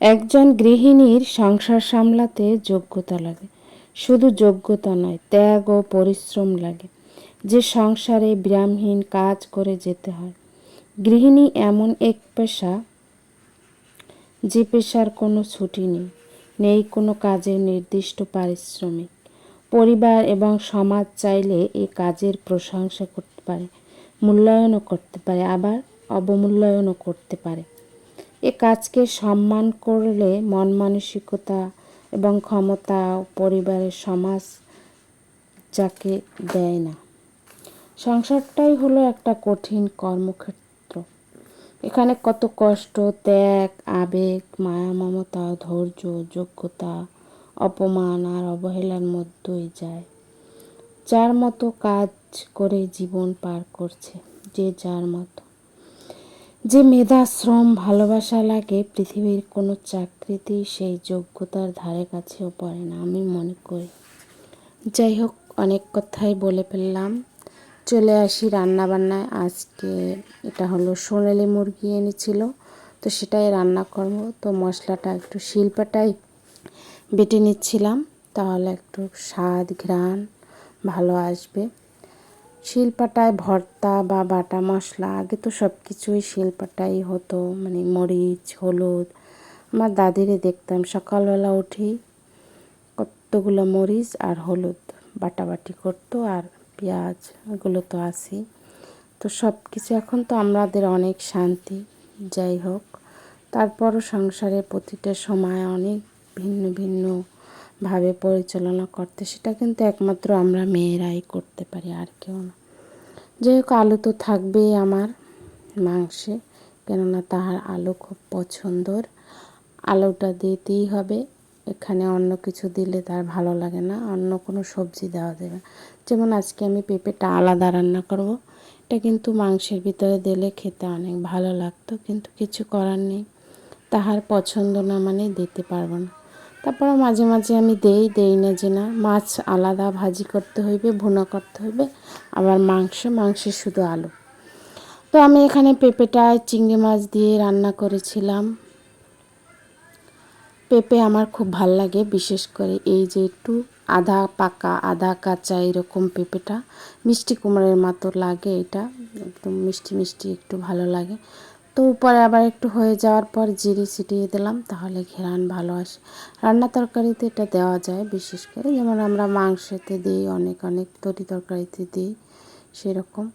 একজন গৃহিণীর সংসার সামলাতে যোগ্যতা লাগে। শুধু যোগ্যতা নয়, ত্যাগ ও পরিশ্রম লাগে। যে সংসারে বিরামহীন কাজ করে যেতে হয়। গৃহিণী এমন এক পেশা, যে পেশার কোনো ছুটি নেই নেই কোনো কাজের নির্দিষ্ট পারিশ্রমিক। পরিবার এবং সমাজ চাইলে এই কাজের প্রশংসা করতে পারে, মূল্যায়নও করতে পারে, আবার অবমূল্যায়নও করতে পারে। এ কাজকে সম্মান করলে মন মানসিকতা এবং ক্ষমতা পরিবারের সমাজ যাকে দেয় না। সংসারটাই হলো একটা কঠিন কর্মক্ষেত্র। এখানে কত কষ্ট, ত্যাগ, আবেগ, মায়া, মমতা, ধৈর্য, যোগ্যতা, অপমান আর অবহেলার মধ্যেই যায়। যার মতো কাজ করে জীবন পার করছে, যে যার মতো। যে মেধা, শ্রম, ভালোবাসা লাগে পৃথিবীর কোনো চাকরিতেই সেই যোগ্যতার ধারে কাছেও পড়ে না, আমি মনে করি। যাই হোক, অনেক কথাই বলে ফেললাম। চলে আসি রান্নাবান্নায়। আজকে এটা হলো সোনালি মুরগি এনেছিল, তো সেটাই রান্না করব। তো মশলাটা একটু শিল্পাটাই বেটে নিচ্ছিলাম, তাহলে একটু স্বাদ, ঘ্রাণ ভালো আসবে। শিলপাটায় ভর্তা বা বাটা মশলা, আগে তো সব কিছুই শিলপাটাই হতো মানে মরিচ, হলুদ। আমার দাদিরে দেখতাম সকালবেলা উঠি কতগুলো মরিচ আর হলুদ বাটাবাটি করতো আর পেঁয়াজ, এগুলো তো আসি তো সব কিছু এখন তো আমাদের অনেক শান্তি, যাই হোক। তারপরও সংসারে প্রতিটা সময় অনেক ভিন্ন ভিন্ন ভাবে পরিচালনা করতে, সেটা কিন্তু একমাত্র আমরা মেয়েরাই করতে পারি, আর কেউ না। যাই হোক আলু তো থাকবেই আমার মাংসে, কেননা তাহার আলু খুব পছন্দর। আলুটা দিতেই হবে, এখানে অন্য কিছু দিলে তার ভালো লাগে না, অন্য কোনো সবজি দেওয়া দেবে যেমন আজকে আমি পেঁপেটা আলাদা রান্না করব, এটা কিন্তু মাংসের ভিতরে দিলে খেতে অনেক ভালো লাগতো, কিন্তু কিছু করার নেই। তাহার পছন্দ না মানে দিতে পারব না। তারপরে মাঝে মাঝে আমি দেই দেই না যে না, মাছ আলাদা ভাজি করতে হইবে, ভুনা করতে হইবে, আবার মাংস, মাংসে শুধু আলু। তো আমি এখানে পেঁপেটা, চিংড়ি মাছ দিয়ে রান্না করেছিলাম। পেঁপে আমার খুব ভালো লাগে, বিশেষ করে এই যে একটু আধা পাকা আধা কাঁচা এরকম পেঁপেটা, মিষ্টি কুমড়ের মতো লাগে এটা, একদম মিষ্টি মিষ্টি একটু ভালো লাগে। তো উপরে আবার একটু হয়ে যাওয়ার পর জিরে ছিটিয়ে দিলাম, তাহলে ঘেরান ভালো আসে। রান্না তরকারিতে এটা দেওয়া যায় বিশেষ করে, যেমন আমরা মাংসতে দিই, অনেক অনেক তরি তরকারিতে দিই, সেরকম।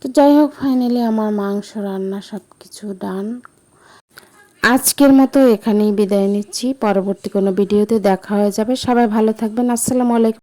তো যাই হোক ফাইনালি আমার মাংস রান্না সব কিছু ডান। আজকের মতো এখানেই বিদায় নিচ্ছি, পরবর্তী কোনো ভিডিওতে দেখা হয়ে যাবে। সবাই ভালো থাকবেন, আসসালামু আলাইকুম।